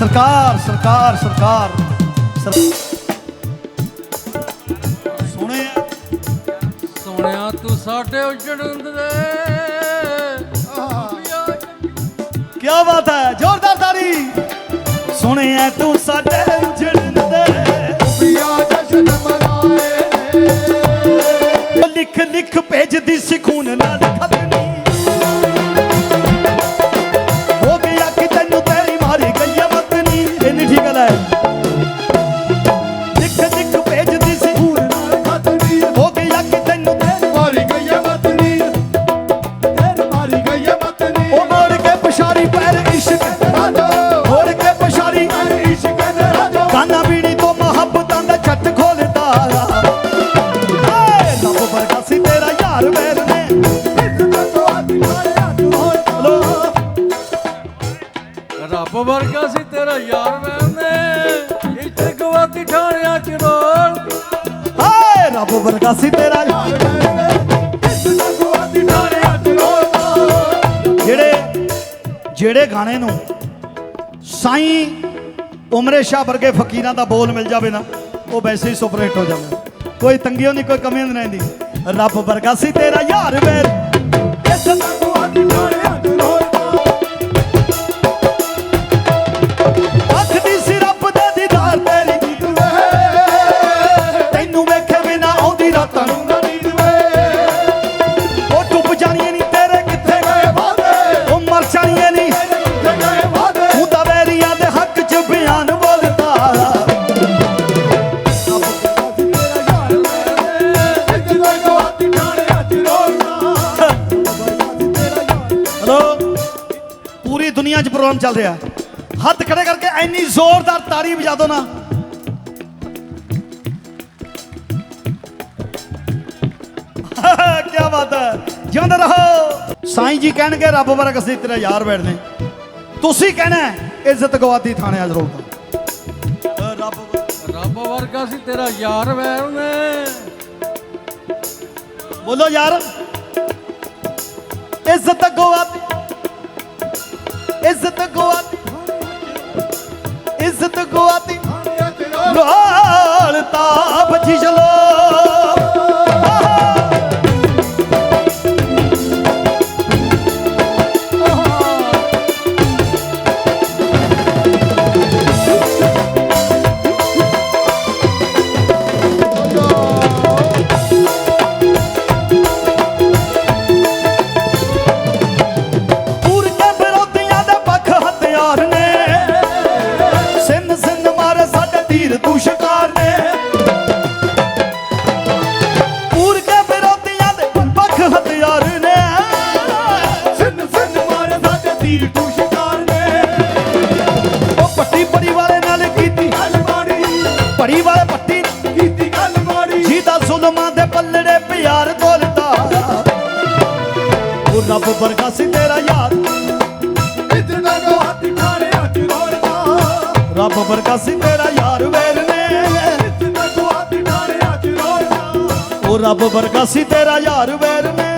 ਸਰਕਾਰ ਸਰਕਾਰ ਸਰਕਾਰ। ਸਰ- ਸੁਣਿਆ? ਸੋਹਣਿਆ ਤੂੰ ਸਾਡੇ ਉਜੜਨ ਦੇ। ਕੀ ਬਾਤ ਹੈ ਜ਼ੋਰਦਾਰ ਤਾੜੀ। ਸੁਣਿਆ ਤੂੰ ਸਾਡੇ ਵਰਗਾ ਸੀ ਤੇਰਾ ਯਾਰ ਮੈਨੇ ਇੱਥੇ ਗਵਾਤੀ ਠਾਣਿਆਂ ਚ ਰੋਲ। ਹਾਏ ਰੱਬ ਵਰਗਾ ਸੀ ਤੇਰਾ ਯਾਰ ਜਿਹੜੇ ਜਿਹੜੇ ਗਾਣੇ ਨੂੰ ਸਾਈਂ ਉਮਰੇ ਸ਼ਾਹ ਵਰਗੇ ਫਕੀਰਾਂ ਦਾ ਬੋਲ ਮਿਲ ਜਾਵੇ ਨਾ ਉਹ ਵੈਸੇ ਹੀ ਸੁਪਰ ਹਿੱਟ ਹੋ ਜਾਂਦਾ ਕੋਈ ਤੰਗੀਓ ਨਹੀਂ ਕੋਈ ਕਮੀ ਨਹੀਂ ਰਹਿੰਦੀ। ਰੱਬ ਵਰਗਾ ਸੀ ਤੇਰਾ ਯਾਰ ਮੇਰ 'ਚ ਪ੍ਰੋਗਰਾਮ ਚੱਲ ਰਿਹਾ। ਹੱਥ ਖੜੇ ਕਰਕੇ ਐਨੀ ਜ਼ੋਰਦਾਰ ਤਾੜੀ ਵਜਾ ਦਿਓ ਨਾ। ਕੀ ਬਾਤ ਹੈ। ਜਿਉਂਦੇ ਰਹੋ। ਸਾਈਂ ਜੀ ਕਹਿਣਗੇ ਰੱਬ ਵਰਗਾ ਸੀ ਤੇਰਾ ਯਾਰ ਬੈਠਦੇ ਤੁਸੀਂ ਕਹਿਣਾ ਇੱਜ਼ਤ ਗਵਾਦੀ ਥਾਣੇ ਅੱਜ ਰੋਲਦਾ ਰੱਬ ਵਰ- ਰੱਬ ਵਰਗਾ ਸੀ ਤੇਰਾ ਯਾਰ ਮੈਨੇ ਬੋਲੋ ਯਾਰ। ਇੱਜ਼ਤ ਗਵਾਦੀ ਇੱਜ਼ਤ ਗਵਾਦੀ ਇੱਜ਼ਤ ਗਵਾਦੀ ਜ਼ੁਲਮਾਂ ਦੇ ਪੱਲੜੇ ਪਿਆਰ ਤੋਲਦਾ ਉਹ ਰੱਬ ਵਰਗਾ ਸੀ ਤੇਰਾ ਯਾਰ। ਇਤਨਾ ਕੋ ਹੱਥ ਖਾਣੇ ਹੱਥ ਰੋਲਦਾ ਰੱਬ ਵਰਗਾ ਸੀ ਤੇਰਾ ਯਾਰ ਵੇਰ ਨੇ। ਉਹ ਰੱਬ ਵਰਗਾ ਸੀ ਤੇਰਾ ਯਾਰ ਵੇਰ ਨੇ।